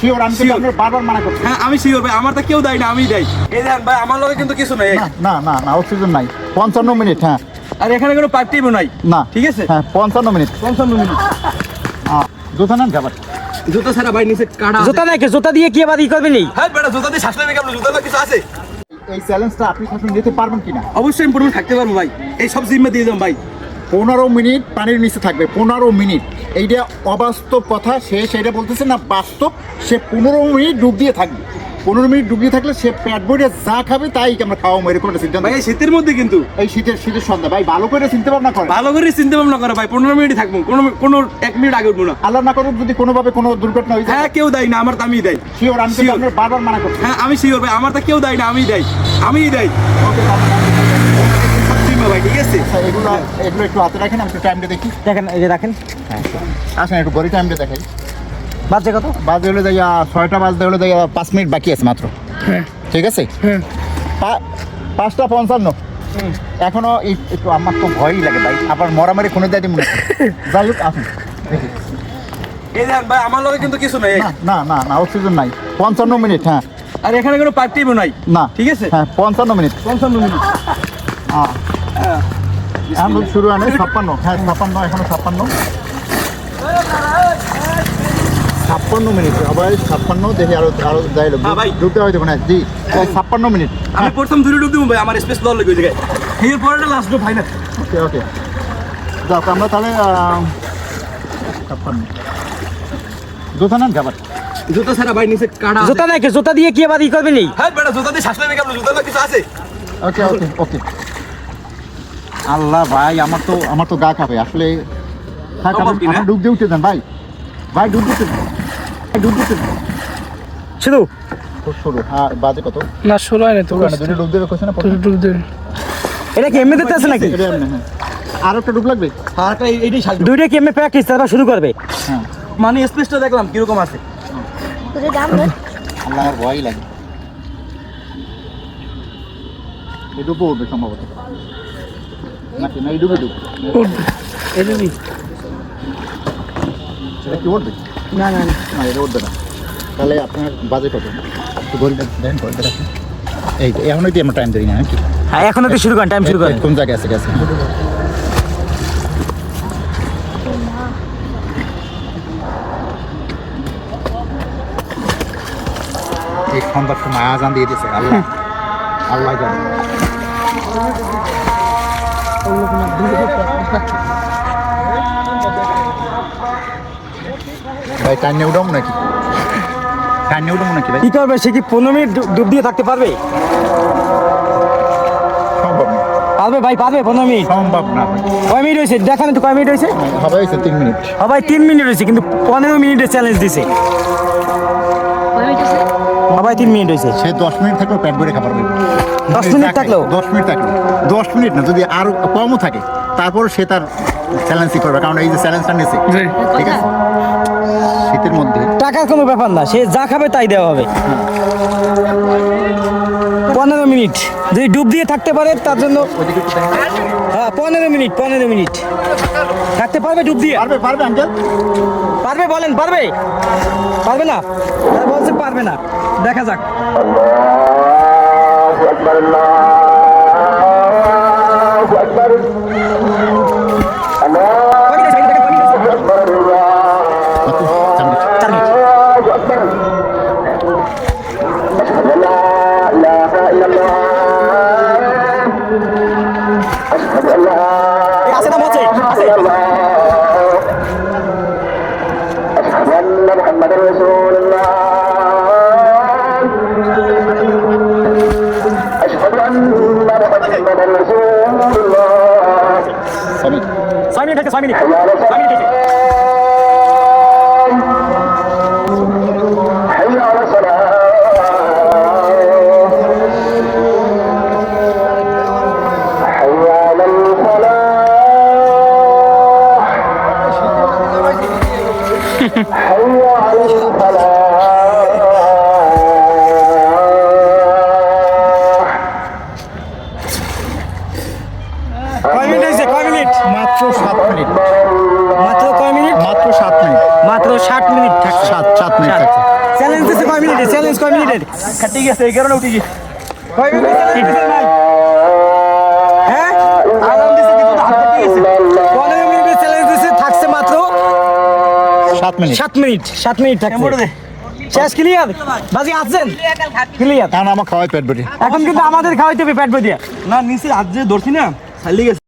Sure আমি কিন্তু. আপনার বারবার মানা করছি। হ্যাঁ আমি শিওর ভাই। আমার তো কেউ দেয় না আমি দেয় এই দেখেন ভাই আমার লগে কিন্তু কিছু নাই। না না না না অক্সিজেন নাই। পঞ্চান্ন মিনিট হ্যাঁ। আর এখানে কোনো পাইপ টিপও নাই। না ঠিক আছে? হ্যাঁ পঞ্চান্ন মিনিট। পঞ্চান্ন মিনিট। জুতা নেন যাবার জুতা ছাড়া ভাই নিচে কাটা জুতা নাই কি জুতা দিয়ে কি আবার ই করবে নি? হ্যাঁ বেটা জুতা দিয়ে শ্বাস নেবে কেমন জুতা তো কিছু আছে? এই চ্যালেঞ্জটা আপনি শাসন নিতে পারবেন কিনা? অবশ্যই ইম্প্রুভমেন্ট থাকতে পারব ভাই। এই সব জিম্মা দিয়ে যাম ভাই। পনেরো মিনিট পানির নিচে থাকবে পনেরো মিনিট। এইটা অবাস্তব কথা সে সেটা বলতেছে না বাস্তব সে পনেরো মিনিট ডুব দিয়ে থাকবে। পনেরো মিনিট ডুব দিয়ে থাকলে সে প্যাট ভরে যা খাবে তাই আমরা খাওয়া মেরে কোনো সিদ্ধান্ত। ভাই এই শীতের মধ্যে কিন্তু এই শীতের শীতের সন্ধ্যা। ভাই ভালো করে চিন্তা ভাবনা করে ভালো করে চিন্তা ভাবনা করে ভাই পনেরো মিনিট থাকব। কোনো কোনো এক মিনিট আগে উঠবো না। আল্লাহ না করুক যদি কোনোভাবে কোনো দুর্ঘটনা হয়ে হ্যাঁ কেউ দেয় না আমার তো আমি দেয় শিওর আমি বারবার মানা করছি। হ্যাঁ আমি শিওর ভাই আমার তো কেউ দেয় না আমি দেয় আমি দেয় ভাই ঠিক আছে? এগুলো এগুলো একটু হাতে রাখেন আমি একটু টাইমটা দেখি। দেখেন এই যে দেখেন আসেন একটু গড়ি টাইমটা দেখাই। বাজে কত? বাজে হলে যাই ছয়টা বাজতে হলে যাই পাঁচ মিনিট বাকি আছে মাত্র। ঠিক আছে? পা- পাঁচটা পঞ্চান্ন। এখনও এই- একটু আমার তো ভয়ই লাগে ভাই। আবার মরামারি খুনে দেয় মনে হয়। যাই হোক আসুন। দেখি। এই দেখেন ভাই আমার লগে কিন্তু কিছু নাই। না না না না অক্সিজেন নাই। পঞ্চান্ন মিনিট হ্যাঁ। আর এখানে কোনো পাইপ টিপও নাই। না। ঠিক আছে? হ্যাঁ পঞ্চান্ন মিনিট। পঞ্চান্ন মিনিট। হ্যাঁ এখন তো শুরু হয় নাই, ছাপ্পান্ন। হ্যাঁ ছাপ্পান্ন এখনও ছাপ্পান্ন। ছাপ্পান্ন মিনিট আবার ছাপ্পান্ন দেখি আরও আরও যাই হ্যাঁ, ভাই। ঢুকতে হয়তো না জি ছাপ্পান্ন মিনিট। আমি প্রথম ধরে ডুব দিব ভাই আমার স্পেস দেওয়ার লাগে ওই জায়গায় এর পরেটা লাস্ট ডুব ফাইনাল ওকে ওকে। যাক আমরা তাহলে ছাপ্পান্ন। জুতা নেন যাবার জুতা ছাড়া ভাই নিচে কাটা জুতা নাই কি জুতা দিয়ে কি আবার ই করবে নি? হ্যাঁ বেটা জুতা দিয়ে শ্বাস নেবে কেমন জুতা তো কিছু আছে। ওকে ওকে ওকে। আল্লাহ ভাই আমার তো আমার তো গা কাঁপে। আসলে থাক ডুব দিয়ে উঠে দেন ভাই। ভাই ডুব দিতে ভাই ডুব দিতে। শুধু খুব সরু হ্যাঁ বাজে কত? না ষোলো হয় না তো দুটো ডুব না ডুব দেবে এটা কি আছে নাকি? হ্যাঁ। আর একটা ডুব লাগবে? আর একটা এই- এইটাই শ্বাস ডুব। দুইটা কি এমনি প্র্যাকটিস তারপর শুরু করবে? হ্যাঁ। মানে স্পেসটা দেখলাম কীরকম আছে। আল্লাহ আমার ভয়ই লাগে। এই ডুবো উঠবে সম্ভবত। না এই ডুবে ডুব কি উঠবে না না না। এটা উঠবে না। তাহলে আপনার বাজে কত? একটু ঘড়িটা দেন ঘড়িটা রাখুন এই তো এখনই আমরা টাইম ধরি না নাকি? হ্যাঁ এখন তো শুরু করেন টাইম শুরু করেন। কোন জায়গায় আছে গেছে? এই সন্ধ্যার সময় আজান দিয়ে দিয়েছে আল্লাহ। আল্লাহ জানে। ভাই টাইনে উঠাবো নাকি? টাইনে উঠাবো নাকি ভাই? কি করবে? সে কি পনেরো মিনিট ডুব দিয়ে থাকতে পারবে? পারবে ভাই পারবে পনেরো মিনিট। সম্ভব না। কয় মিনিট হয়েছে? দেখান তো কয় মিনিট হয়েছে? হবে হয়েছে তিন মিনিট। সবাই তিন মিনিট হয়েছে কিন্তু পনেরো মিনিটের চ্যালেঞ্জ দিছে। সবাই তিন মিনিট হয়েছে। সে দশ মিনিট থাকলেও পেট ভরে খাবার পাবে দশ মিনিট থাকলেও? দশ মিনিট থাকলেও দশ মিনিট না যদি আরও কমও থাকে তারপর সে তার চ্যালেঞ্জই করবে কারণ এই যে চ্যালেঞ্জটা নিয়েছে। ঠিক আছে? শীতের মধ্যে। টাকার কোনো ব্যাপার না সে যা খাবে তাই দেওয়া হবে। পনেরো মিনিট যদি ডুব দিয়ে থাকতে পারে তার জন্য। হ্যাঁ পনেরো মিনিট পনেরো মিনিট। থাকতে পারবে ডুব দিয়ে? পারবে পারবে আঙ্কেল? পারবে বলেন পারবে? পারবে না? বলছে পারবে না। দেখা যাক। কয় মিনিট হয়েছে ছয় মিনিট। ছয় মিনিট হয়েছে। কয় মিনিট হয়েছে? কয় মিনিট? মাত্র সাত মিনিট। মাত্র কয় মিনিট? মাত্র সাত মিনিট। মাত্র ষাট মিনিট থাকছে। সাত সাত মিনিট থাকছে। চ্যালেঞ্জ দিচ্ছে কয় মিনিট? চ্যালেঞ্জ কয় মিনিটের ঠিক আছে এই কারণে উঠি কয় মিনিট হ্যাঁ? চ্যালেঞ্জ থাকছে মাত্র সাত মিনিট। সাত মিনিট সাত মিনিট থাকছে। শেষ ক্লিয়ার বাজি আছেন? ক্লিয়ার কারণ আমার খাওয়াই পেট বেরিয়ে এখন কিন্তু আমাদের খাওয়াইতে হবে পেট বেরিয়ে না নিচে আজ যে ধরছি না খালি গেছে